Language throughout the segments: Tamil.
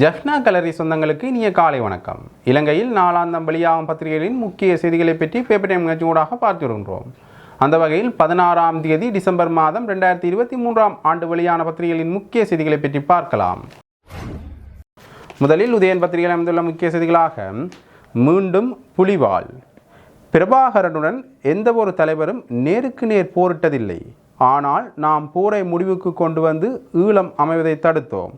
ஜஃப்னா கலரி சொந்தங்களுக்கு இனிய காலை வணக்கம். இலங்கையில் நாளாந்தம் வெளியாகும் பத்திரிகைகளின் முக்கிய செய்திகளை பற்றி பேப்பர் டைம் நிகழ்ச்சி ஊடாக பார்த்து வருகின்றோம் அந்த வகையில் பதினாறாம் தேதி டிசம்பர் மாதம் ரெண்டாயிரத்தி இருபத்தி மூன்றாம் ஆண்டு வெளியான பத்திரிகைகளின் முக்கிய செய்திகளை பற்றி பார்க்கலாம். முதலில் உதயன் பத்திரிகையில் அமைந்துள்ள முக்கிய செய்திகளாக மீண்டும் புலிவால் பிரபாகரனுடன் எந்த ஒரு தலைவரும் நேருக்கு நேர் போரிட்டதில்லை. ஆனால் நாம் போரை முடிவுக்கு கொண்டு வந்து ஈழம் அமைவதை தடுத்தோம்.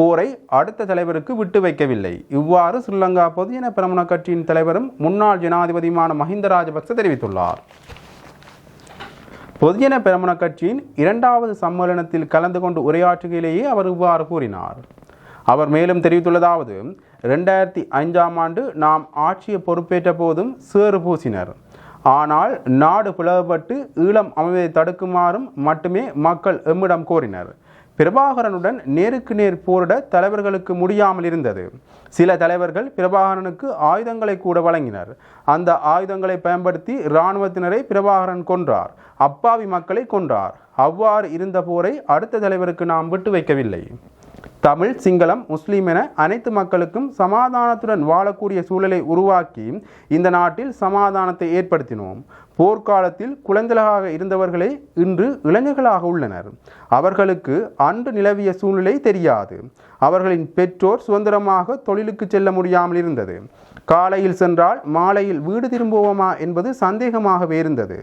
போரை அடுத்த தலைவருக்கு விட்டு வைக்கவில்லை. இவ்வாறு ஸ்ரீலங்கா பொதுஜன பிரமண கட்சியின் தலைவரும் முன்னாள் ஜனாதிபதியுமான மஹிந்த ராஜபக்ச தெரிவித்துள்ளார். பொதுஜன பிரமுன கட்சியின் இரண்டாவது சம்மேளனத்தில் கலந்து கொண்டு உரையாற்றுகையிலேயே அவர் இவ்வாறு கூறினார். அவர் மேலும் தெரிவித்துள்ளதாவது ரெண்டாயிரத்தி ஐந்தாம் ஆண்டு நாம் ஆட்சியை பொறுப்பேற்ற போதும் சேறு பூசினர். ஆனால் நாடு பிளவுபட்டு ஈழம் அமைவதை தடுக்குமாறும் மட்டுமே மக்கள் எம்மிடம் கோரினர். பிரபாகரனுடன் நேருக்கு நேர் போரிட தலைவர்களுக்கு முடியாமல் இருந்தது. சில தலைவர்கள் பிரபாகரனுக்கு ஆயுதங்களை கூட வழங்கினர். அந்த ஆயுதங்களை பயன்படுத்தி இராணுவத்தினரை பிரபாகரன் கொன்றார். அப்பாவி மக்களை கொன்றார். அவ்வாறு இருந்த போரை அடுத்த தலைவருக்கு நாம் விட்டு வைக்கவில்லை. தமிழ் சிங்களம் முஸ்லீம் என அனைத்து மக்களுக்கும் சமாதானத்துடன் வாழக்கூடிய சூழலை உருவாக்கி இந்த நாட்டில் சமாதானத்தை ஏற்படுத்தினோம். போர்க்காலத்தில் குழந்தைகளாக இருந்தவர்களே இன்று இளைஞர்களாக உள்ளனர். அவர்களுக்கு அன்று நிலவிய சூழ்நிலை தெரியாது. அவர்களின் பெற்றோர் சுதந்திரமாக தொழிலுக்கு செல்ல முடியாமல் இருந்தது. காலையில் சென்றால் மாலையில் வீடு திரும்புவோமா என்பது சந்தேகமாகவே இருந்தது.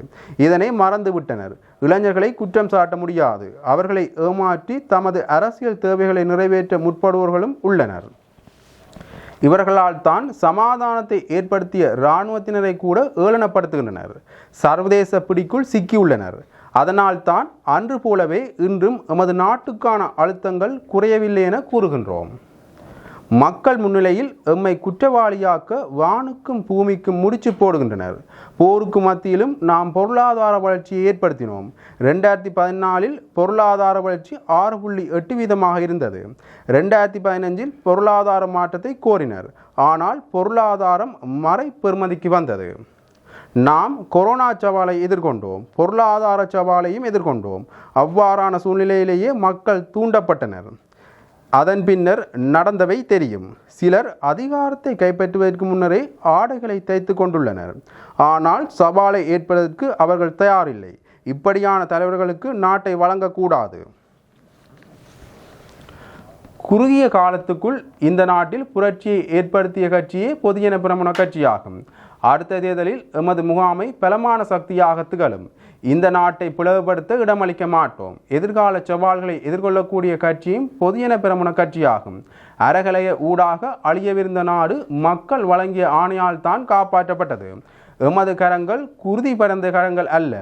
இதனை மறந்துவிட்டனர். இளைஞர்களை குற்றம் சாட்ட முடியாது. அவர்களை ஏமாற்றி தமது அரசியல் தேவைகளை நிறைவேற்ற முற்படுவோர்களும் உள்ளனர். இவர்களால் தான் சமாதானத்தை ஏற்படுத்திய இராணுவத்தினரை கூட ஏளனப்படுத்துகின்றனர். சர்வதேச பிடிக்குள் சிக்கியுள்ளனர். அதனால் தான் அன்று போலவே இன்றும் எமது நாட்டுக்கான அழுத்தங்கள் குறையவில்லை என கூறுகின்றோம். மக்கள் முன்னிலையில் எம்மை குற்றவாளியாக்க வானுக்கும் பூமிக்கும் முடிச்சு போடுகின்றனர். போருக்கு மத்தியிலும் நாம் பொருளாதார வளர்ச்சியை ஏற்படுத்தினோம். ரெண்டாயிரத்தி பதினாலில் பொருளாதார வளர்ச்சி ஆறு புள்ளி எட்டு வீதமாக இருந்தது. ரெண்டாயிரத்தி பதினஞ்சில் பொருளாதார மாற்றத்தை கோரினர். ஆனால் பொருளாதாரம் மறை பெறுமதிக்கு வந்தது. நாம் கொரோனா சவாலை எதிர்கொண்டோம். பொருளாதார சவாலையும் எதிர்கொண்டோம். அவ்வாறான சூழ்நிலையிலேயே மக்கள் தூண்டப்பட்டனர். அதன் பின்னர் நடந்தவை தெரியும். சிலர் அதிகாரத்தை கைப்பற்றுவதற்கு முன்னரே ஆடைகளை தைத்து கொண்டுள்ளனர். ஆனால் சவாலை ஏற்பதற்கு அவர்கள் தயாரில்லை. இப்படியான தலைவர்களுக்கு நாட்டை வழங்கக்கூடாது. குறுகிய காலத்துக்குள் இந்த நாட்டில் புரட்சியை ஏற்படுத்திய கட்சியே பொதுஜன பிரமுன கட்சியாகும். அடுத்த தேர்தலில் எமது முகாமை பலமான சக்தியாக திகழும். இந்த நாட்டை பிளவுபடுத்த இடமளிக்க மாட்டோம். எதிர்கால சவால்களை எதிர்கொள்ளக்கூடிய கட்சியும் பொதுஜன பிரமுன கட்சியாகும். அறகலைய ஊடாக அழியவிருந்த நாடு மக்கள் வழங்கிய ஆணையால் தான் காப்பாற்றப்பட்டது. எமது கரங்கள் குருதி பரந்த கரங்கள் அல்ல.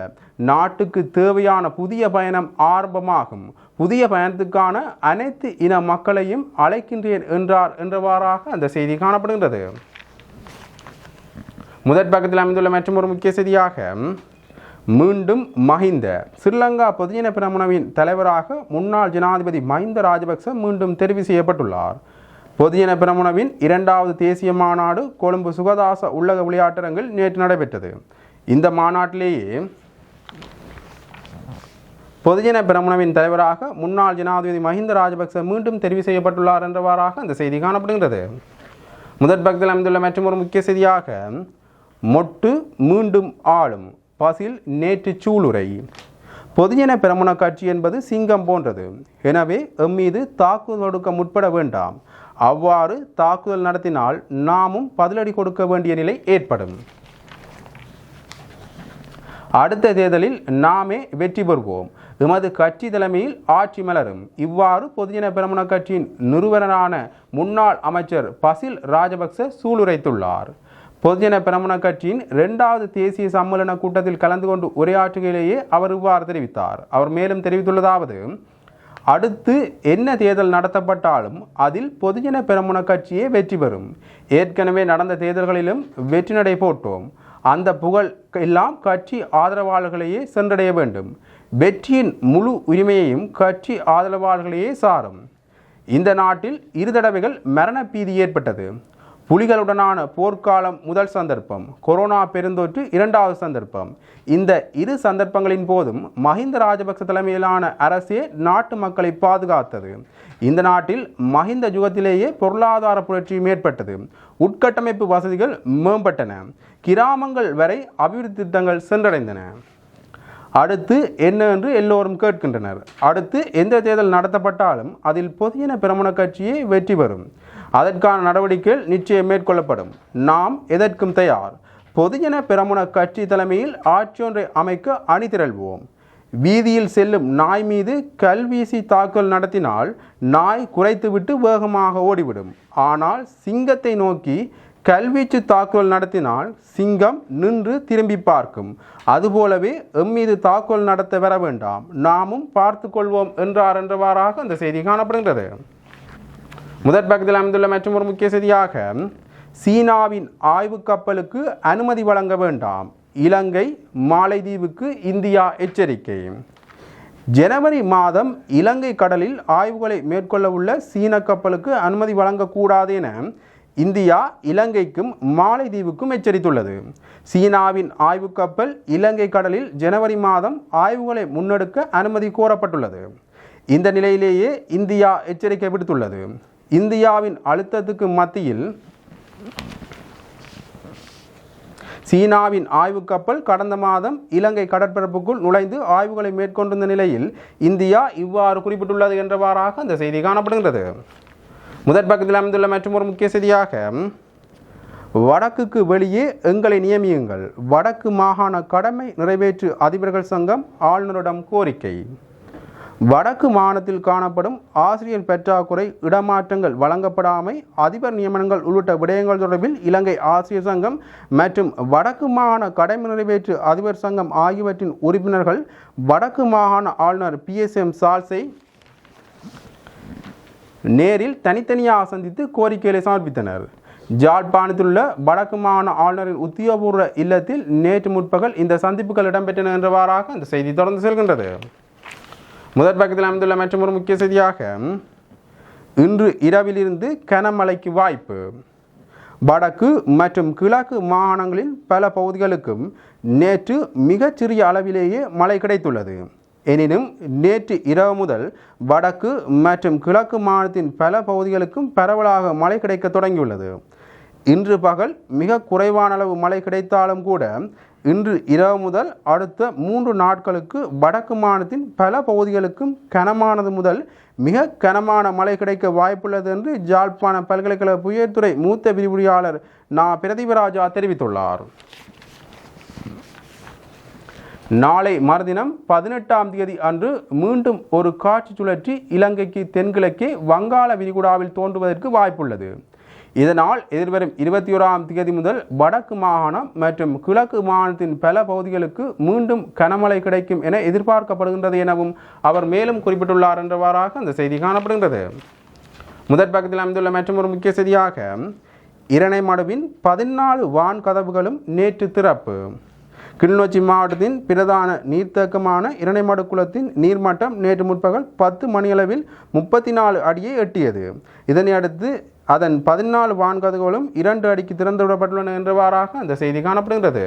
நாட்டுக்கு தேவையான புதிய பயணம் ஆரம்பமாகும். புதிய பயணத்துக்கான அனைத்து இன மக்களையும் அழைக்கின்றேன் என்றார் என்றவாறாக அந்த செய்தி காணப்படுகின்றது. முதற் பக்கத்தில் அமைந்துள்ள மற்றும் ஒரு முக்கிய செய்தியாக மீண்டும் மஹிந்த ஸ்ரீலங்கா பொதுஜன பிரமுனவின் தலைவராக முன்னாள் ஜனாதிபதி மஹிந்த ராஜபக்ச மீண்டும் தெரிவு செய்யப்பட்டுள்ளார். பொதுஜன பிரமுனவின் இரண்டாவது தேசிய மாநாடு கொழும்பு சுகதாச உள்ளக விளையாட்டரங்கில் நேற்று நடைபெற்றது. இந்த மாநாட்டிலேயே பொதுஜன பிரமுனவின் தலைவராக முன்னாள் ஜனாதிபதி மஹிந்த ராஜபக்ச மீண்டும் தெரிவு செய்யப்பட்டுள்ளார் என்றவாறாக அந்த செய்தி காணப்படுகிறது முதற் பக்தில் அமைந்துள்ள மற்றும் ஒரு முக்கிய செய்தியாக மொட்டு மீண்டும் ஆளும். பசில் நேற்று சூளுரை. பொதுஜன பிரமுன கட்சி என்பது சிங்கம் போன்றது. எனவே எம்மீது தாக்குதல் தொடுக்க முற்பட வேண்டாம். அவ்வாறு தாக்குதல் நடத்தினால் நாமும் பதிலடி கொடுக்க வேண்டிய நிலை ஏற்படும். அடுத்த தேர்தலில் நாமே வெற்றி பெறுவோம். எமது கட்சி தலைமையில் ஆட்சி மலரும். இவ்வாறு பொதுஜன பிரமுன கட்சியின் நிறுவனரான முன்னாள் அமைச்சர் பசில் ராஜபக்ச சூளுரைத்துள்ளார். பொதுஜன பிரமண கட்சியின் இரண்டாவது தேசிய சம்மேளன கூட்டத்தில் கலந்து கொண்டு உரையாற்றுகையிலேயே அவர் இவ்வாறு தெரிவித்தார். அவர் மேலும் தெரிவித்துள்ளதாவது அடுத்து என்ன தேர்தல் நடத்தப்பட்டாலும் அதில் பொதுஜன பெரமுன கட்சியே வெற்றி பெறும். ஏற்கனவே நடந்த தேர்தல்களிலும் வெற்றி நடை போட்டோம். அந்த புகழ் எல்லாம் கட்சி ஆதரவாளர்களையே சென்றடைய வேண்டும். வெற்றியின் முழு உரிமையையும் கட்சி ஆதரவாளர்களையே சாரும். இந்த நாட்டில் இரு தடவைகள் மரண பீதி ஏற்பட்டது. புலிகளுடனான போர்க்காலம் முதல் சந்தர்ப்பம் கொரோனா பெருந்தொற்று இரண்டாவது சந்தர்ப்பம். இந்த இரு சந்தர்ப்பங்களின் போதும் மஹிந்த ராஜபக்ச தலைமையிலான அரசே நாட்டு மக்களை பாதுகாத்தது. இந்த நாட்டில் மஹிந்த யுகத்திலேயே பொருளாதார புரட்சியும் ஏற்பட்டது உட்கட்டமைப்பு வசதிகள் மேம்பட்டன. கிராமங்கள் வரை அபிவிருத்தி திட்டங்கள் சென்றடைந்தன. அடுத்து என்ன என்று எல்லோரும் கேட்கின்றனர். அடுத்து எந்த தேர்தல் நடத்தப்பட்டாலும் அதில் பொதியன பிரமண கட்சியே வெற்றி பெறும். அதற்கான நடவடிக்கைகள் நிச்சயம் மேற்கொள்ளப்படும். நாம் எதற்கும் தயார்? பொதுஜன பிரமுன கட்சி தலைமையில் ஆட்சியொன்றை அமைக்க அணிதிரள்வோம். வீதியில் செல்லும் நாய் மீது கல்வீசி தாக்குதல் நடத்தினால் நாய் குறைத்துவிட்டு வேகமாக ஓடிவிடும். ஆனால் சிங்கத்தை நோக்கி கல்வீச்சு தாக்குதல் நடத்தினால் சிங்கம் நின்று திரும்பி பார்க்கும். அதுபோலவே எம் மீது தாக்குதல் நடத்த வர வேண்டாம். நாமும் பார்த்து கொள்வோம் என்றார் என்றவாறாக அந்த செய்தி காணப்படுகின்றது. முதற் பக்கத்தில் அமைந்துள்ள மற்றும் ஒரு முக்கிய செய்தியாக சீனாவின் ஆய்வு கப்பலுக்கு அனுமதி வழங்க வேண்டாம். இலங்கை மாலைதீவுக்கு இந்தியா எச்சரிக்கை. ஜனவரி மாதம் இலங்கை கடலில் ஆய்வுகளை மேற்கொள்ள உள்ள சீன கப்பலுக்கு அனுமதி வழங்கக்கூடாது என இந்தியா இலங்கைக்கும் மாலைதீவுக்கும் எச்சரித்துள்ளது. சீனாவின் ஆய்வு கப்பல் இலங்கை கடலில் ஜனவரி மாதம் ஆய்வுகளை முன்னெடுக்க அனுமதி கோரப்பட்டுள்ளது. இந்த நிலையிலேயே இந்தியா எச்சரிக்கை விடுத்துள்ளது. இந்தியாவின் அழுத்தத்துக்கு மத்தியில் சீனாவின் ஆய்வு கப்பல் கடந்த மாதம் இலங்கை கடற்பரப்புக்குள் நுழைந்து ஆய்வுகளை மேற்கொண்டிருந்த நிலையில் இந்தியா இவ்வாறு குறிப்பிட்டுள்ளது என்றவாறாக அந்த செய்தி காணப்படுகின்றது. முதற் பக்கத்தில் அமைந்துள்ள மற்றும் ஒரு முக்கிய செய்தியாக வடக்குக்கு வெளியே எங்களை நியமியுங்கள். வடக்கு மாகாண கடமை நிறைவேற்று அதிபர்கள் சங்கம் ஆளுநரிடம் கோரிக்கை. வடக்கு மாநிலத்தில் காணப்படும் ஆசிரியர் பற்றாக்குறை இடமாற்றங்கள் வழங்கப்படாமை அதிபர் நியமனங்கள் உள்ளிட்ட விடயங்கள் தொடர்பில் இலங்கை ஆசிரியர் சங்கம் மற்றும் வடக்கு மாகாண கடமை நிறைவேற்று அதிபர் சங்கம் ஆகியவற்றின் உறுப்பினர்கள் வடக்கு மாகாண ஆளுநர் பி. எஸ். எம். சால்ஸை நேரில் தனித்தனியாக சந்தித்து கோரிக்கைகளை சமர்ப்பித்தனர். ஜாழ்ப்பாணத்திலுள்ள வடக்கு மாகாண ஆளுநரின் உத்தியோகபூர்வ இல்லத்தில் நேற்று முற்பகல் இந்த சந்திப்புகள் இடம்பெற்றன என்றவாறாக அந்த செய்தி தொடர்ந்து செல்கின்றது. முதற் பக்கத்தில் அமைந்துள்ள மற்றும் ஒரு முக்கிய செய்தியாக இன்று இரவிலிருந்து கனமழைக்கு வாய்ப்பு. வடக்கு மற்றும் கிழக்கு மாகாணங்களின் பல பகுதிகளுக்கும் நேற்று மிகச்சிறிய அளவிலேயே மழை கிடைத்துள்ளது. எனினும் நேற்று இரவு முதல் வடக்கு மற்றும் கிழக்கு மாநிலத்தின் பல பகுதிகளுக்கும் பரவலாக மழை கிடைக்க தொடங்கியுள்ளது. இன்று பகல் மிக குறைவான அளவு மழை கிடைத்தாலும் கூட இன்று இரவு முதல் அடுத்த மூன்று நாட்களுக்கு வடக்கு மாநிலத்தின் பல பகுதிகளுக்கும் கனமானது முதல் மிக கனமான மழை கிடைக்க வாய்ப்புள்ளது என்று ஜாழ்ப்பாண பல்கலைக்கழக புயற்துறை மூத்த விரிவுரையாளர் நா. பிரதீபராஜா தெரிவித்துள்ளார். நாளை மறுதினம் பதினெட்டாம் தேதி அன்று மீண்டும் ஒரு காட்சி சுழற்சி இலங்கைக்கு தென்கிழக்கே வங்காள விரிகுடாவில் தோன்றுவதற்கு வாய்ப்புள்ளது. இதனால் எதிர்வரும் இருபத்தி ஓராம் தேதி முதல் வடக்கு மாகாணம் மற்றும் கிழக்கு மாகாணத்தின் பல பகுதிகளுக்கு மீண்டும் கனமழை கிடைக்கும் என எதிர்பார்க்கப்படுகின்றது எனவும் அவர் மேலும் குறிப்பிட்டுள்ளார் என்றவாறாக அந்த செய்தி காணப்படுகின்றது. முதற் பக்கத்தில் அமைந்துள்ள மற்றும் ஒரு முக்கிய செய்தியாக இரணைமடுவின் பதினாலு வான் கதவுகளும் நேற்று திறப்பு. கிளிநொச்சி மாவட்டத்தின் பிரதான நீர்த்தேக்கமான இரணைமடு குளத்தின் நீர்மட்டம் நேற்று முற்பகல் பத்து மணியளவில் முப்பத்தி நாலு அடியை எட்டியது. இதனை அடுத்து அதன் பதினாலு வான்கதவுகளும் இரண்டு அடிக்கு திறந்து விடப்பட்டுள்ளன என்றவாறாக அந்த செய்தி காணப்படுகின்றது.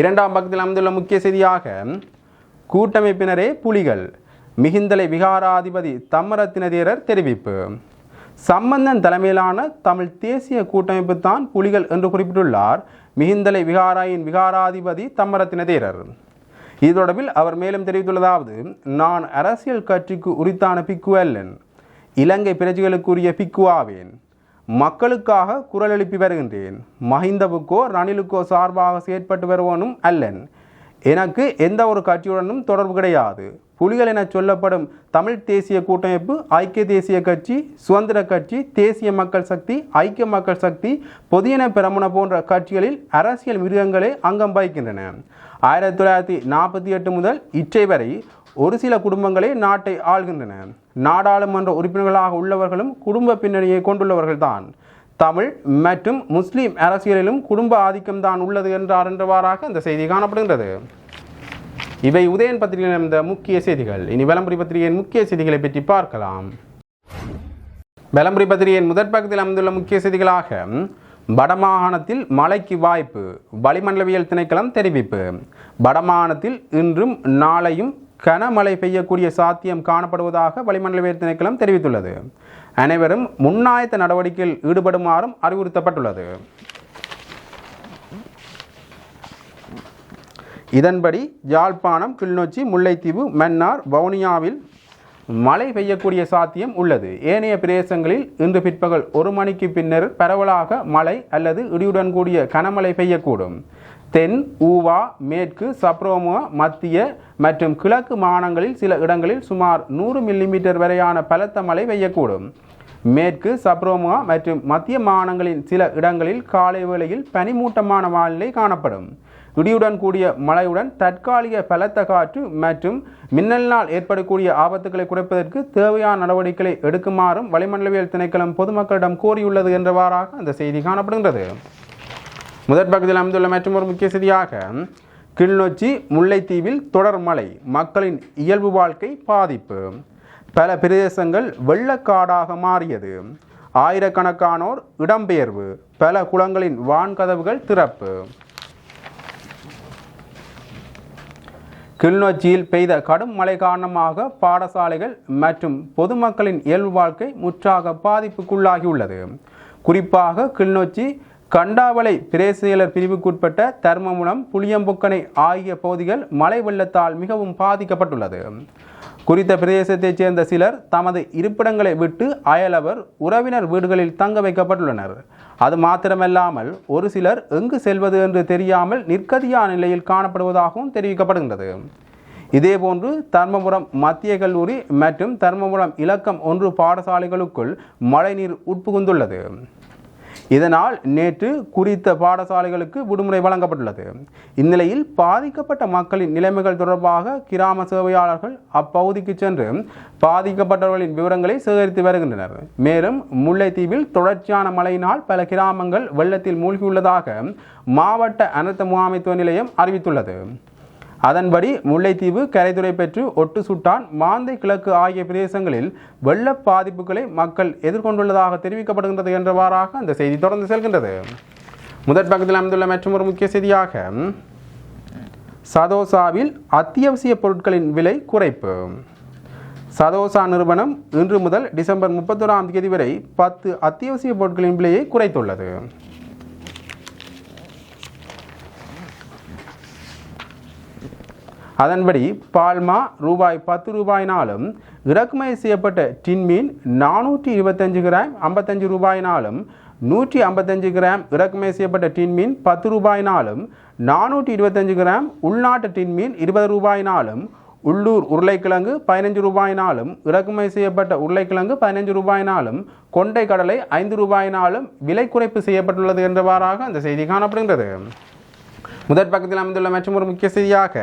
இரண்டாம் பக்கத்தில் அமைந்துள்ள முக்கிய செய்தியாக கூட்டமைப்பினரே புலிகள் மிகுந்தலை விகாராதிபதி தம்மரத்தினதேரர் தெரிவிப்பு. சம்பந்தன் தலைமையிலான தமிழ் தேசிய கூட்டமைப்பு தான் புலிகள் என்று குறிப்பிட்டுள்ளார். மிகுந்தலை விகாராயின் விகாராதிபதி தம்மரத்தினதேரர் இது தொடர்பில் அவர் மேலும் தெரிவித்துள்ளதாவது நான் அரசியல் கட்சிக்கு உரித்தான பிக்குவல்லன். இலங்கை பிரஜைகளுக்குரிய பிக்குவாவேன் மக்களுக்காக குரல் எழுப்பி வருகின்றேன். மஹிந்தவுக்கோ ரணிலுக்கோ சார்பாக செயற்பட்டு வருவனும் அல்லன். எனக்கு எந்த ஒரு கட்சியுடனும் தொடர்பு கிடையாது. புலிகள் என சொல்லப்படும் தமிழ் தேசிய கூட்டமைப்பு ஐக்கிய தேசிய கட்சி சுதந்திர கட்சி தேசிய மக்கள் சக்தி ஐக்கிய மக்கள் சக்தி பொதியன பெரமுன போன்ற கட்சிகளில் அரசியல் மிருகங்களே அங்கம் வகிக்கின்றன. ஆயிரத்தி தொள்ளாயிரத்தி நாற்பத்தி எட்டு முதல் இற்றை வரை ஒரு சில குடும்பங்களே நாட்டை ஆள்கின்றன. நாடாளுமன்ற உறுப்பினர்களாக உள்ளவர்களும் குடும்ப பின்னணியை கொண்டுள்ளவர்கள்தான். தமிழ் மற்றும் முஸ்லீம் அரசியலிலும் குடும்ப ஆதிக்கம்தான் உள்ளது என்றார் என்றவாறாக இந்த செய்தி காணப்படுகின்றது. இவை உதயன் பத்திரிகையில் இருந்த முக்கிய செய்திகள். இனி விளம்பரி பத்திரிகையின் முக்கிய செய்திகளை பற்றி பார்க்கலாம். விளம்பரி பத்திரிகையின் முதற் பக்கத்தில் அமைந்துள்ள முக்கிய செய்திகளாக வடமாகாணத்தில் மழைக்கு வாய்ப்பு வளிமண்டலவியல் திணைக்களம் தெரிவிப்பு. வடமாகாணத்தில் இன்றும் நாளையும் கனமழை பெய்யக்கூடிய சாத்தியம் காணப்படுவதாக வளிமண்டலவியல் திணைக்களம் தெரிவித்துள்ளது. அனைவரும் முன்னாயத்த நடவடிக்கையில் ஈடுபடுமாறும் அறிவுறுத்தப்பட்டுள்ளது. இதன்படி யாழ்ப்பாணம் கிளிநொச்சி முல்லைத்தீவு மன்னார் வவுனியாவில் மழை பெய்யக்கூடிய சாத்தியம் உள்ளது. ஏனைய பிரதேசங்களில் இன்று பிற்பகல் ஒரு மணிக்கு பின்னர் பரவலாக மழை அல்லது இடியுடன் கூடிய கனமழை பெய்யக்கூடும். தென் ஊவா மேற்கு சப்ரோமுவா மத்திய மற்றும் கிழக்கு மாகாணங்களில் சில இடங்களில் சுமார் நூறு மில்லிமீட்டர் வரையான பலத்த மழை பெய்யக்கூடும். மேற்கு சப்ரோமுவா மற்றும் மத்திய மாகாணங்களின் சில இடங்களில் காலை வேளையில் பனிமூட்டமான வானிலை காணப்படும். இடியுடன் கூடிய மழையுடன் தற்காலிக பலத்த காற்று மற்றும் மின்னலினால் ஏற்படக்கூடிய ஆபத்துகளை குறைப்பதற்கு தேவையான நடவடிக்கைகளை எடுக்குமாறும் வளிமண்டலவியல் திணைக்களம் பொதுமக்களிடம் கோரியுள்ளது என்றவாறாக அந்த செய்தி காணப்படுகின்றது. முதற் பகுதியில் அமைந்துள்ள ஒரு முக்கிய செய்தியாக கிளிநொச்சி முல்லைத்தீவில் தொடர் மழை மக்களின் இயல்பு வாழ்க்கை பாதிப்பு. பல பிரதேசங்கள் வெள்ளக்காடாக மாறியது. ஆயிரக்கணக்கானோர் இடம்பெயர்வு பல குளங்களின் வான்கதவுகள் திறப்பு. கிளிநொச்சியில் பெய்த கடும் மழை காரணமாக பாடசாலைகள் மற்றும் பொதுமக்களின் இயல்பு வாழ்க்கை முற்றாக பாதிப்புக்குள்ளாகியுள்ளது. குறிப்பாக கிளிநொச்சி கண்டாவளை பிரேசியலர் பிரிவுக்குட்பட்ட தர்மமுனம் புளியம்பொக்கனை ஆகிய பகுதிகள் மழை வெள்ளத்தால் மிகவும் பாதிக்கப்பட்டுள்ளது. குறித்த பிரதேசத்தைச் சேர்ந்த சிலர் தமது இருப்பிடங்களை விட்டு அயலவர் உறவினர் வீடுகளில் தங்க வைக்கப்பட்டுள்ளனர். அது மாத்திரமல்லாமல் ஒரு சிலர் எங்கு செல்வது என்று தெரியாமல் நிற்கதியான நிலையில் காணப்படுவதாகவும் தெரிவிக்கப்படுகின்றது. இதேபோன்று தர்மபுரம் மத்திய கல்லூரி மற்றும் தர்மபுரம் இலக்கம் ஒன்று பாடசாலைகளுக்குள் மழைநீர் உட்புகுந்துள்ளது. இதனால் நேற்று குறித்த பாடசாலைகளுக்கு விடுமுறை வழங்கப்பட்டுள்ளது. இந்நிலையில் பாதிக்கப்பட்ட மக்களின் நிலைமைகள் தொடர்பாக கிராம சேவையாளர்கள் அப்பகுதிக்கு சென்று பாதிக்கப்பட்டவர்களின் விவரங்களை சேகரித்து வருகின்றனர். மேலும் முல்லைத்தீவில் தொடர்ச்சியான மழையினால் பல கிராமங்கள் வெள்ளத்தில் மூழ்கியுள்ளதாக மாவட்ட அனர்த்த முகாமைத்துவ நிலையம் அறிவித்துள்ளது. அதன்படி முல்லைத்தீவு கரைதுறை பெற்று ஒட்டு சுட்டான் மாந்தை கிழக்கு ஆகிய பிரதேசங்களில் வெள்ள பாதிப்புகளை மக்கள் எதிர்கொண்டுள்ளதாக தெரிவிக்கப்படுகின்றது என்றவாறாக அந்த செய்தி தொடர்ந்து செல்கின்றது. முதற் பக்கத்தில் அமைந்துள்ள மற்றொரு முக்கிய செய்தியாக சதோசாவில் அத்தியாவசிய பொருட்களின் விலை குறைப்பு. சதோசா நிறுவனம் இன்று முதல் டிசம்பர் முப்பத்தொராம் தேதி வரை பத்து அத்தியாவசிய பொருட்களின் விலையை குறைத்துள்ளது. அதன்படி பால்மா ரூபாய் பத்து ரூபாயினாலும் இறக்குமதி செய்யப்பட்ட டின்மீன் நானூற்றி இருபத்தஞ்சு கிராம் ஐம்பத்தஞ்சு ரூபாயினாலும் நூற்றி ஐம்பத்தஞ்சு கிராம் இறக்குமதி செய்யப்பட்ட டின்மீன் பத்து ரூபாயினாலும் நானூற்றி இருபத்தஞ்சு கிராம் உள்நாட்டு டின்மீன் இருபது ரூபாயினாலும் உள்ளூர் உருளைக்கிழங்கு பதினஞ்சு ரூபாயினாலும் இறக்குமதி செய்யப்பட்ட உருளைக்கிழங்கு பதினஞ்சு ரூபாயினாலும் கொண்டை கடலை ஐந்து ரூபாயினாலும் விலை குறைப்பு செய்யப்பட்டுள்ளது என்றவாறாக அந்த செய்தி காணப்படுகின்றது. முதற் பக்கத்தில் அமைந்துள்ள மற்றொரு முக்கிய செய்தியாக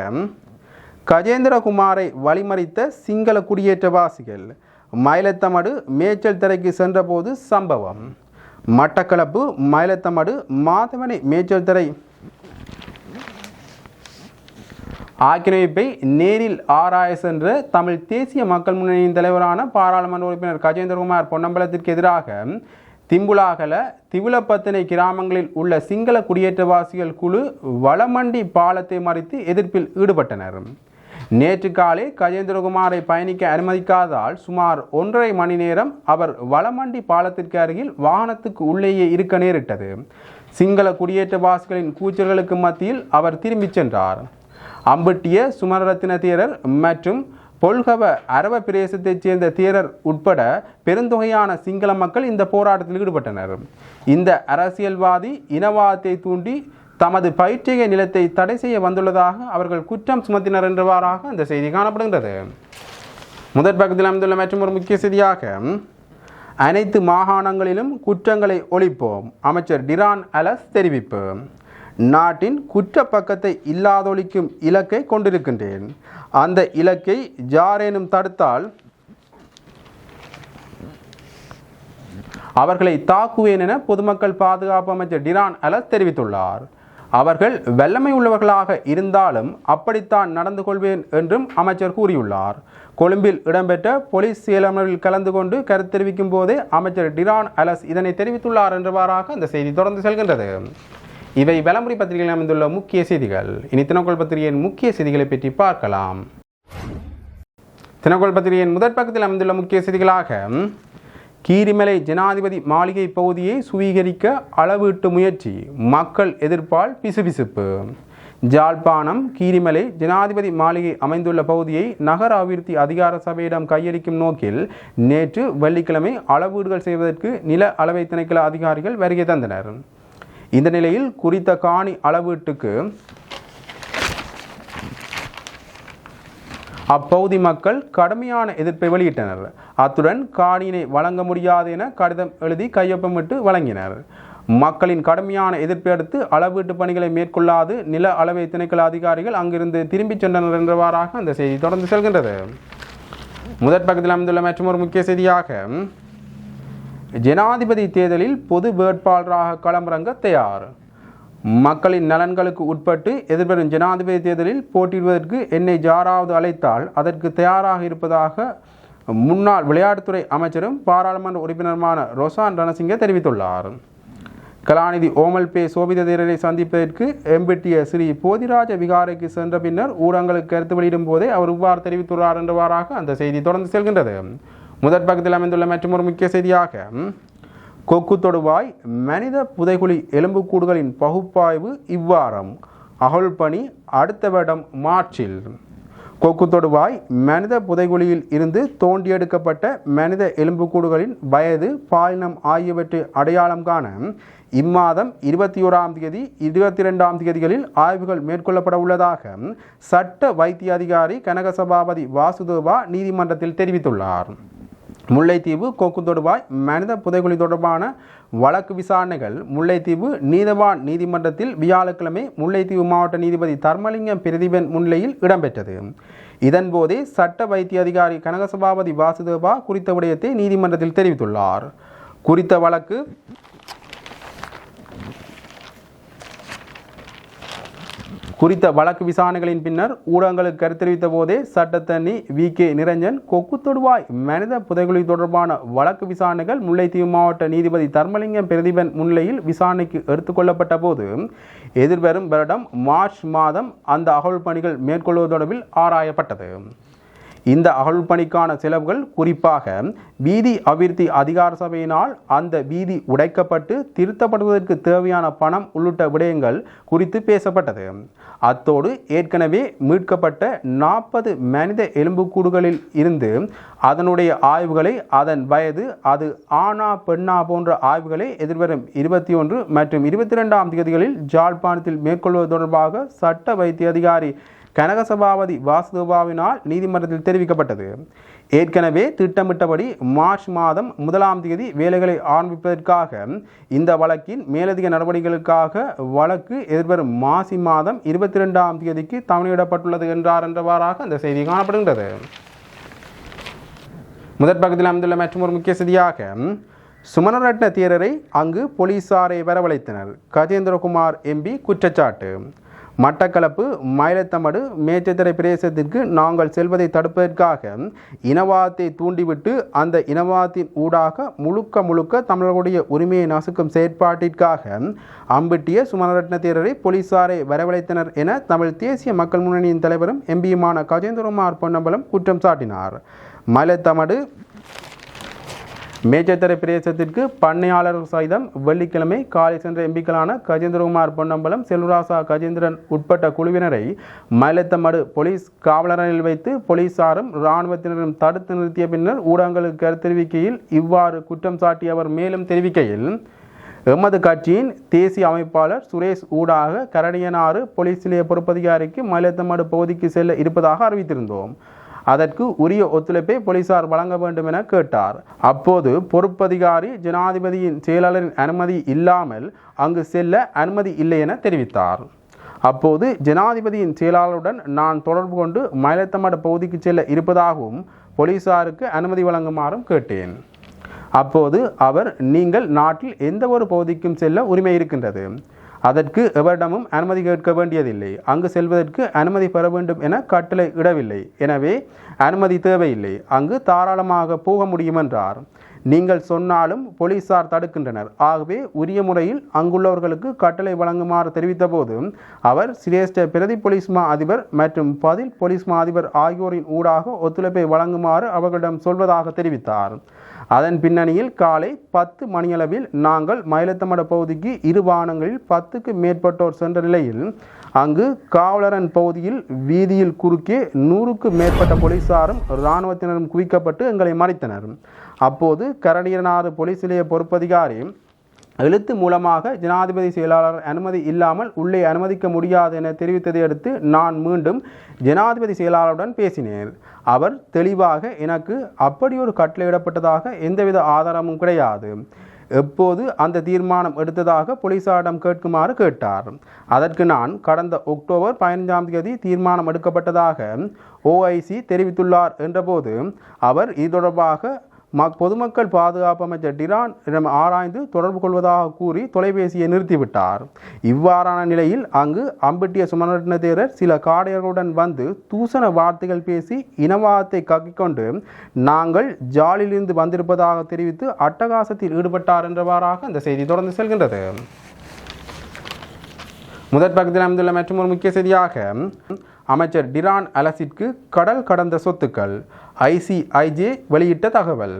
கஜேந்திரகுமாரை வழிமறித்த சிங்கள குடியேற்றவாசிகள் மயிலத்தமடு மேய்ச்சல் திரைக்கு சென்றபோது சம்பவம். மட்டக்களப்பு மயிலத்தமடு மாதவனை மேய்ச்சல் திரை. ஆக்கிரமிப்பை நேரில் ஆராய சென்ற தமிழ் தேசிய மக்கள் முன்னணியின் தலைவரான பாராளுமன்ற உறுப்பினர் கஜேந்திரகுமார் பொன்னம்பலத்திற்கு எதிராக திம்புலாகல திவுலப்பத்தனை கிராமங்களில் உள்ள சிங்கள குடியேற்றவாசிகள் குழு வளமண்டி பாலத்தை மறித்து எதிர்ப்பில் ஈடுபட்டனர். நேற்று காலை கஜேந்திரகுமாரை பயணிக்க அனுமதிக்காததால் சுமார் ஒன்றரை மணி நேரம் அவர் வளமண்டி பாலத்திற்கு அருகில் வாகனத்துக்கு உள்ளேயே இருக்க நேரிட்டது. சிங்கள குடியேற்றவாசிகளின் கூச்சல்களுக்கு மத்தியில் அவர் திரும்பிச் சென்றார். அம்பட்டிய சுமரரத்ன தேரர் மற்றும் பொல்கவ அரப பிரதேசத்தைச் சேர்ந்த தேரர் உட்பட பெருந்தொகையான சிங்கள மக்கள் இந்த போராட்டத்தில் ஈடுபட்டனர். இந்த அரசியல்வாதி இனவாதத்தை தூண்டி தமது பயிற்சிய நிலத்தை தடை செய்ய வந்துள்ளதாக அவர்கள் குற்றம் சுமத்தினர் என்றவாறாக அந்த செய்தி காணப்படுகின்றது. முதற் பக்கத்தில் அமைந்துள்ள மற்றும் ஒரு முக்கிய செய்தியாக அனைத்து மாகாணங்களிலும் குற்றங்களை ஒழிப்போம். அமைச்சர் டிரான் அலஸ் தெரிவிப்பு. நாட்டின் குற்ற பக்கத்தை இல்லாதொழிக்கும் இலக்கை கொண்டிருக்கின்றேன். அந்த இலக்கை யாரேனும் தடுத்தால் அவர்களை தாக்குவேன் என பொதுமக்கள் பாதுகாப்பு அமைச்சர் டிரான் அலஸ் தெரிவித்துள்ளார். அவர்கள் வல்லமை உள்ளவர்களாக இருந்தாலும் அப்படித்தான் நடந்து கொள்வேன் என்றும் அமைச்சர் கூறியுள்ளார். கொழும்பில் இடம்பெற்ற போலீஸ் செயலமர்வில் கலந்து கொண்டு கருத்து தெரிவிக்கும் போதே அமைச்சர் டிரான் அலஸ் இதனை தெரிவித்துள்ளார் என்றவாறாக அந்த செய்தி தொடர்ந்து செல்கின்றது. இவை வலமுறை பத்திரிகையில் அமைந்துள்ள முக்கிய செய்திகள். இனி தினக்கோள் பத்திரிகையின் முக்கிய செய்திகளை பற்றி பார்க்கலாம். தினக்கோள் பத்திரிகையின் முதற் பக்கத்தில் அமைந்துள்ள முக்கிய செய்திகளாக கீரிமலை ஜனாதிபதி மாளிகை பகுதியை சுவீகரிக்க அளவீட்டு முயற்சி. மக்கள் எதிர்ப்பால் பிசுபிசுப்பு. ஜாழ்ப்பாணம் கீரிமலை ஜனாதிபதி மாளிகை அமைந்துள்ள பகுதியை நகர அபிவிருத்தி அதிகார சபையிடம் கையளிக்கும் நோக்கில் நேற்று வெள்ளிக்கிழமை அளவீடுகள் செய்வதற்கு நில அளவை திணைக்கள அதிகாரிகள் வருகை தந்தனர். இந்த நிலையில் குறித்த காணி அளவீட்டுக்கு அப்பகுதி மக்கள் கடுமையான எதிர்ப்பை வெளியிட்டனர். அத்துடன் காணியினை வழங்க முடியாது என கடிதம் எழுதி கையொப்பமிட்டு வழங்கினர். மக்களின் கடுமையான எதிர்ப்பை அடுத்து அளவீட்டு பணிகளை மேற்கொள்ளாது நில அளவை திணைக்கள அதிகாரிகள் அங்கிருந்து திரும்பிச் சென்றனர் என்றவாறாக அந்த செய்தி தொடர்ந்து செல்கின்றது. முதற் பக்கத்தில் அமைந்துள்ள மற்றொரு முக்கிய செய்தியாக ஜனாதிபதி தேர்தலில் பொது வேட்பாளராக களமிறங்க தயார். மக்களின் நலன்களுக்கு உட்பட்டு எதிர்வரும் ஜனாதிபதி தேர்தலில் போட்டியிடுவதற்கு என்னை யாராவது அழைத்தால் அதற்கு தயாராக இருப்பதாக முன்னாள் விளையாட்டுத்துறை அமைச்சரும் பாராளுமன்ற உறுப்பினருமான ரொசான் ரணசிங்க தெரிவித்துள்ளார். கலாநிதி ஓமல் பே சோபித தேரரை சந்திப்பதற்கு எம்பிட்டிய ஸ்ரீ போதிராஜ விகாரைக்கு சென்ற பின்னர் ஊடகங்களுக்கு கருத்து வெளியிடும் போதே அவர் இவ்வாறு தெரிவித்துள்ளார் என்றவாறாக அந்த செய்தி தொடர்ந்து செல்கின்றது. முதற் பக்கத்தில் அமைந்துள்ள மற்றொரு முக்கிய செய்தியாக கொக்கு தொடுவாய் மனித புதைகுழி எலும்புக்கூடுகளின் பகுப்பாய்வு இவ்வாரம். அகழ் பணி அடுத்த வருடம் மார்ச்சில். கொக்கு தொடுவாய் மனித புதைகுழியில் இருந்து தோண்டியெடுக்கப்பட்ட மனித எலும்புக்கூடுகளின் வயது பாலினம் ஆகியவற்றை அடையாளம் காண இம்மாதம் இருபத்தி ஓராம் தேதி இருபத்தி ரெண்டாம் தேதிகளில் ஆய்வுகள் மேற்கொள்ளப்பட உள்ளதாக சட்ட வைத்திய அதிகாரி கனகசபாபதி வாசுதேவா நீதிமன்றத்தில் தெரிவித்துள்ளார். முல்லைத்தீவு கோக்கு தொடுவாய் மனித புதைகுழி தொடர்பான வழக்கு விசாரணைகள் முல்லைத்தீவு நீதவான் நீதிமன்றத்தில் வியாழக்கிழமை முல்லைத்தீவு மாவட்ட நீதிபதி தர்மலிங்கம் பிரதிபன் முன்னிலையில் இடம்பெற்றது. இதன்போதே சட்ட வைத்திய அதிகாரி கனகசபாபதி வாசுதேவா குறித்த விடயத்தை நீதிமன்றத்தில் தெரிவித்துள்ளார். குறித்த வழக்கு குறித்த வழக்கு விசாரணைகளின் பின்னர் ஊடகங்களுக்கு கருத்தெரிவித்த போதே சட்டத்தண்ணி வி கே நிரஞ்சன் கொக்கு தொடுவாய் மனித புதைகுழி தொடர்பான வழக்கு விசாரணைகள் முல்லைத்தீவு மாவட்ட நீதிபதி தர்மலிங்கம் பிரதிபன் முன்னிலையில் விசாரணைக்கு எடுத்துக்கொள்ளப்பட்ட போது எதிர்வரும் வருடம் மார்ச் மாதம் அந்த அகவல் பணிகள் மேற்கொள்வது தொடர்பில் ஆராயப்பட்டது. இந்த அகழ்பணிக்கான செலவுகள் குறிப்பாக வீதி அபிவிருத்தி அதிகார சபையினால் அந்த வீதி உடைக்கப்பட்டு திருத்தப்படுவதற்கு தேவையான பணம் உள்ளிட்ட விடயங்கள் குறித்து பேசப்பட்டது. அத்தோடு ஏற்கனவே மீட்கப்பட்ட நாற்பது மனித எலும்புக்கூடுகளில் இருந்து அதனுடைய ஆய்வுகளை அதன் வயது அது ஆனா பெண்ணா போன்ற ஆய்வுகளை எதிர்வரும் இருபத்தி ஒன்று மற்றும் இருபத்தி ரெண்டாம் தேதிகளில் ஜாழ்ப்பாணத்தில் மேற்கொள்வது தொடர்பாக சட்ட வைத்திய அதிகாரி கனகசபாபதி வாசுதேவாவினால் நீதிமன்றத்தில் தெரிவிக்கப்பட்டது. ஏற்கனவே திட்டமிட்டபடி மார்ச் மாதம் முதலாம் தேதி வேலைகளை ஆரம்பிப்பதற்காக இந்த வழக்கின் மேலதிக நடவடிக்கைகளுக்காக வழக்கு எதிர்வரும் மாசி மாதம் இருபத்தி ரெண்டாம் தேதிக்கு தவணையிடப்பட்டுள்ளது என்றார் என்றவாறாக அந்த செய்தி காணப்படுகின்றது. முதற் பகுதியில் அமைந்துள்ள மற்றும் ஒரு முக்கிய செய்தியாக சுமணரட்ன தேரரை அங்கு போலீசாரை வரவழைத்தனர். கஜேந்திரகுமார் எம்பி குற்றச்சாட்டு. மட்டக்களப்பு மயிலத்தமடு மேச்சத்திரை பிரதேசத்திற்கு நாங்கள் செல்வதை தடுப்பதற்காக இனவாதத்தை தூண்டிவிட்டு அந்த இனவாதத்தின் ஊடாக முழுக்க முழுக்க தமிழர்களுடைய உரிமையை நசுக்கும் செயற்பாட்டிற்காக அம்பிட்டிய சுமணரட்ன தேரரை போலீசாரை வரவழைத்தனர் என தமிழ் தேசிய மக்கள் முன்னணியின் தலைவரும் எம்பியுமான கஜேந்திரகுமார் பொன்னம்பலம் குற்றம் சாட்டினார். மயிலத்தமடு மேச்சத்திரை பிரதேசத்திற்கு பண்ணையாளர் சைதம் வெள்ளிக்கிழமை காலை சென்ற எம்பிக்களான கஜேந்திரகுமார் பொன்னம்பலம் செல்வராசா கஜேந்திரன் உட்பட்ட குழுவினரை மயிலத்தமடு போலீஸ் காவலரில் வைத்து போலீசாரும் இராணுவத்தினரும் தடுத்து நிறுத்திய பின்னர் ஊடகங்களுக்கு கருத்து தெரிவிக்கையில் இவ்வாறு குற்றம் சாட்டிய அவர் மேலும் தெரிவிக்கையில் எமது கட்சியின் தேசிய அமைப்பாளர் சுரேஷ் ஊடாக கரடியனாறு போலீஸ் நிலைய பொறுப்பதிகாரிக்கு மயிலத்தமடு பகுதிக்கு செல்ல இருப்பதாக அறிவித்திருந்தோம். அதற்கு உரிய ஒத்துழைப்பை போலீசார் வழங்க வேண்டும் என கேட்டார். அப்போது பொறுப்பதிகாரி ஜனாதிபதியின் செயலாளரின் அனுமதி இல்லாமல் அங்கு செல்ல அனுமதி இல்லை என தெரிவித்தார். அப்போது ஜனாதிபதியின் செயலாளருடன் நான் தொடர்பு கொண்டு மயிலத்தமடு பகுதிக்கு செல்ல இருப்பதாகவும் போலீசாருக்கு அனுமதி வழங்குமாறும் கேட்டேன். அப்போது அவர் நீங்கள் நாட்டில் எந்த ஒரு பகுதிக்கும் செல்ல உரிமை இருக்கின்றது. அதற்கு எவரிடமும் அனுமதி கேட்க வேண்டியதில்லை. அங்கு செல்வதற்கு அனுமதி பெற வேண்டும் என கட்டளை இடவில்லை. எனவே அனுமதி தேவையில்லை. அங்கு தாராளமாக போக முடியும் என்றார். நீங்கள் சொன்னாலும் போலீசார் தடுக்கின்றனர். ஆகவே உரிய முறையில் அங்குள்ளவர்களுக்கு கட்டளை வழங்குமாறு தெரிவித்த போது அவர் சிரேஷ்ட பிரதி போலீஸ் மா அதிபர் மற்றும் பதில் போலீஸ் மா அதிபர் ஆகியோரின் ஊடாக ஒத்துழைப்பை வழங்குமாறு அவர்களிடம் சொல்வதாக தெரிவித்தார். அதன் பின்னணியில் காலை பத்து மணியளவில் நாங்கள் மயிலத்தமட பகுதிக்கு இரு வாகனங்களில் பத்துக்கு மேற்பட்டோர் சென்ற நிலையில் அங்கு காவலரன் பகுதியில் வீதியில் குறுக்கே நூறுக்கு மேற்பட்ட போலீசாரும் இராணுவத்தினரும் குவிக்கப்பட்டு எங்களை மறைத்தனர். அப்போது கரடியனாறு போலீஸ் நிலைய பொறுப்பதிகாரி எழுத்து மூலமாக ஜனாதிபதி செயலாளர் அனுமதி இல்லாமல் உள்ளே அனுமதிக்க முடியாது என தெரிவித்ததை அடுத்து நான் மீண்டும் ஜனாதிபதி செயலாளருடன் பேசினேன். அவர் தெளிவாக எனக்கு அப்படி ஒரு கட்டளையிடப்பட்டதாக எந்தவித ஆதாரமும் கிடையாது. எப்போது அந்த தீர்மானம் எடுத்ததாக போலீசாரிடம் கேட்குமாறு கேட்டார். அதற்கு நான் கடந்த அக்டோபர் பதினைஞ்சாம் தேதி தீர்மானம் எடுக்கப்பட்டதாக ஓஐசி தெரிவித்துள்ளார் என்றபோது அவர் இது தொடர்பாக பொதுமக்கள் பாதுகாப்பு அமைச்சர் டிரான் ஆராய்ந்து தொடர்பு கொள்வதாக கூறி தொலைபேசியை நிறுத்திவிட்டார். இவ்வாறான நிலையில் அங்கு அம்பட்டிய சுமரட்ன தேரர் சில காடையர்களுடன் வந்து தூசண வார்த்தைகள் பேசி இனவாதத்தை கக்கிக்கொண்டு நாங்கள் ஜாலிலிருந்து வந்திருப்பதாக தெரிவித்து அட்டகாசத்தில் ஈடுபட்டார் என்றவாறாக அந்த செய்தி தொடர்ந்து செல்கின்றது. முதற் பக்கத்தில் அமைந்துள்ள மற்றும் ஒரு முக்கிய செய்தியாக அமைச்சர் டிரான் அலசிற்கு கடல் கடந்த சொத்துக்கள் ஐசிஐஜே வெளியிட்ட தகவல்.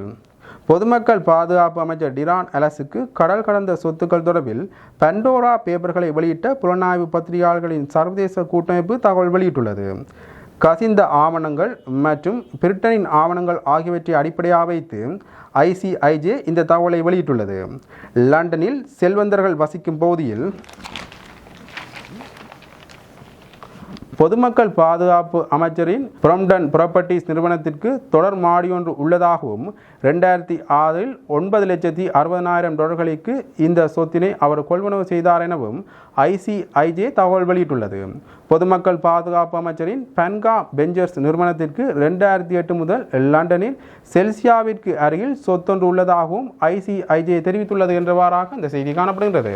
பொதுமக்கள் பாதுகாப்பு அமைச்சர் டிரான் அலஸுக்கு கடல் கடந்த சொத்துக்கள் தொடர்பில் பண்டோரா பேப்பர்களை வெளியிட்ட புலனாய்வு பத்திரிகையாளர்களின் சர்வதேச கூட்டமைப்பு தகவல் வெளியிட்டுள்ளது. கசிந்த ஆவணங்கள் மற்றும் பிரிட்டனின் ஆவணங்கள் ஆகியவற்றை அடிப்படையாக வைத்து ஐசிஐஜே இந்த தகவலை வெளியிட்டுள்ளது. லண்டனில் செல்வந்தர்கள் வசிக்கும் பகுதியில் பொதுமக்கள் பாதுகாப்பு அமைச்சரின் பிரம்டன் ப்ராப்பர்ட்டிஸ் நிறுவனத்திற்கு தொடர் மாடி ஒன்று உள்ளதாகவும் ரெண்டாயிரத்தி ஆறில் ஒன்பது லட்சத்தி அறுபதனாயிரம் டாலர்களுக்கு இந்த சொத்தினை அவர் கொள்வனவு செய்தார் எனவும் ஐசிஐஜே தகவல் வெளியிட்டுள்ளது. பொதுமக்கள் பாதுகாப்பு அமைச்சரின் பன்கா பெஞ்சர்ஸ் நிறுவனத்திற்கு ரெண்டாயிரத்தி எட்டு முதல் லண்டனில் செல்சியாவிற்கு அருகில் சொத்தொன்று உள்ளதாகவும் ஐசிஐஜே தெரிவித்துள்ளது என்றவாறாக இந்த செய்தி காணப்படுகின்றது.